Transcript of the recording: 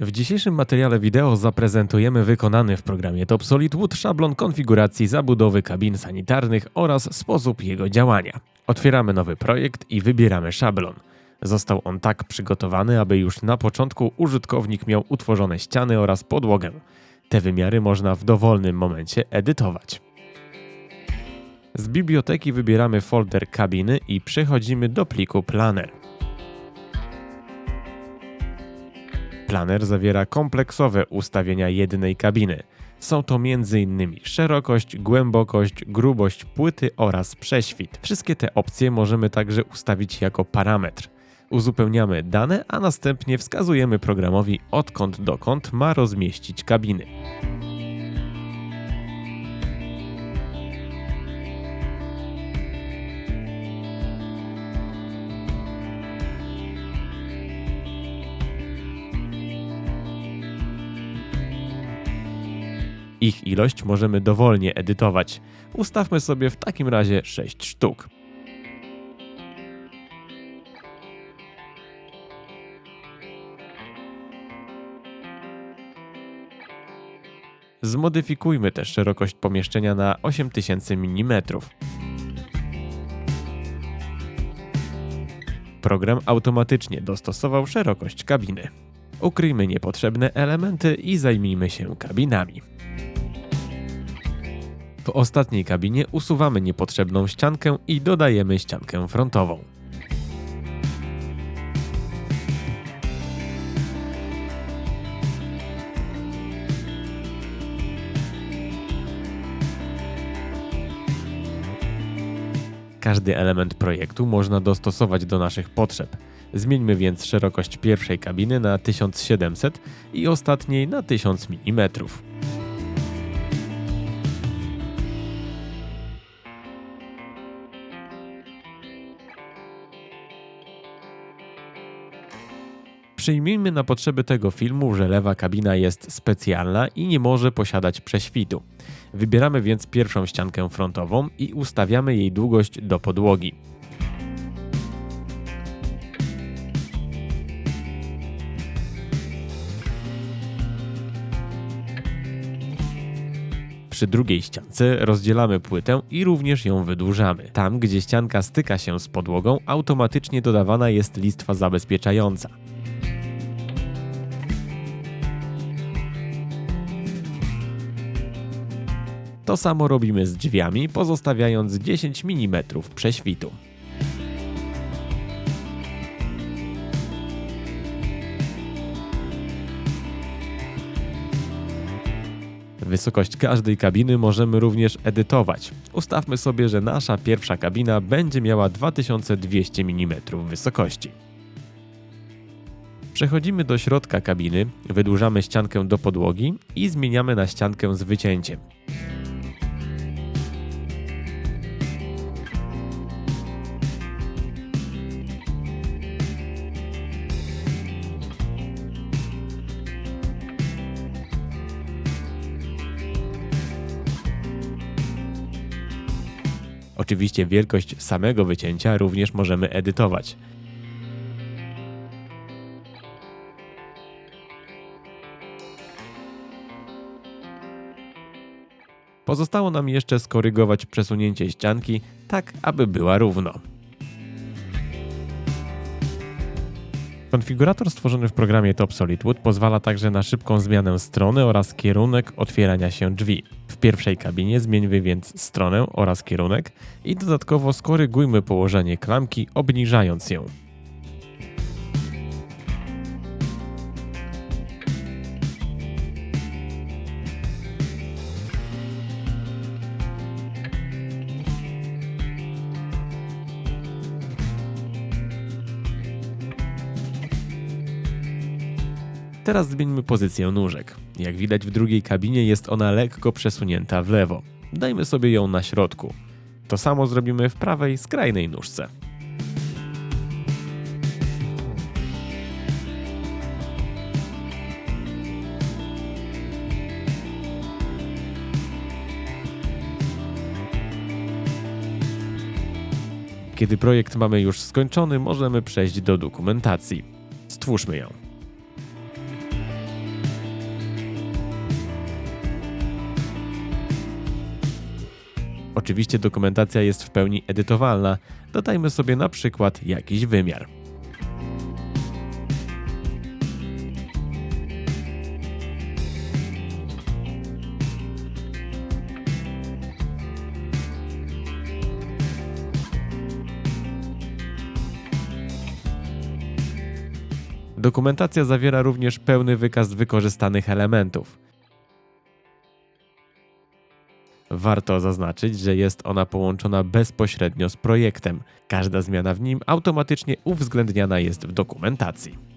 W dzisiejszym materiale wideo zaprezentujemy wykonany w programie Top Solid Wood szablon konfiguracji zabudowy kabin sanitarnych oraz sposób jego działania. Otwieramy nowy projekt i wybieramy szablon. Został on tak przygotowany, aby już na początku użytkownik miał utworzone ściany oraz podłogę. Te wymiary można w dowolnym momencie edytować. Z biblioteki wybieramy folder kabiny i przechodzimy do pliku Planner. Planer zawiera kompleksowe ustawienia jednej kabiny. Są to m.in. szerokość, głębokość, grubość płyty oraz prześwit. Wszystkie te opcje możemy także ustawić jako parametr. Uzupełniamy dane, a następnie wskazujemy programowi odkąd dokąd ma rozmieścić kabiny. Ich ilość możemy dowolnie edytować. Ustawmy sobie w takim razie 6 sztuk. Zmodyfikujmy też szerokość pomieszczenia na 8000 mm. Program automatycznie dostosował szerokość kabiny. Ukryjmy niepotrzebne elementy i zajmijmy się kabinami. W ostatniej kabinie usuwamy niepotrzebną ściankę i dodajemy ściankę frontową. Każdy element projektu można dostosować do naszych potrzeb. Zmieńmy więc szerokość pierwszej kabiny na 1700 i ostatniej na 1000 mm. Przyjmijmy na potrzeby tego filmu, że lewa kabina jest specjalna i nie może posiadać prześwitu. Wybieramy więc pierwszą ściankę frontową i ustawiamy jej długość do podłogi. Przy drugiej ściance rozdzielamy płytę i również ją wydłużamy. Tam, gdzie ścianka styka się z podłogą, automatycznie dodawana jest listwa zabezpieczająca. To samo robimy z drzwiami, pozostawiając 10 mm prześwitu. Wysokość każdej kabiny możemy również edytować. Ustawmy sobie, że nasza pierwsza kabina będzie miała 2200 mm wysokości. Przechodzimy do środka kabiny, wydłużamy ściankę do podłogi i zmieniamy na ściankę z wycięciem. Oczywiście wielkość samego wycięcia również możemy edytować. Pozostało nam jeszcze skorygować przesunięcie ścianki tak, aby była równo. Konfigurator stworzony w programie Top Solid Wood pozwala także na szybką zmianę strony oraz kierunek otwierania się drzwi. W pierwszej kabinie zmieńmy więc stronę oraz kierunek i dodatkowo skorygujmy położenie klamki obniżając ją. Teraz zmieńmy pozycję nóżek. Jak widać w drugiej kabinie jest ona lekko przesunięta w lewo. Dajmy sobie ją na środku. To samo zrobimy w prawej skrajnej nóżce. Kiedy projekt mamy już skończony, możemy przejść do dokumentacji. Stwórzmy ją. Oczywiście dokumentacja jest w pełni edytowalna. Dodajmy sobie na przykład jakiś wymiar. Dokumentacja zawiera również pełny wykaz wykorzystanych elementów. Warto zaznaczyć, że jest ona połączona bezpośrednio z projektem. Każda zmiana w nim automatycznie uwzględniana jest w dokumentacji.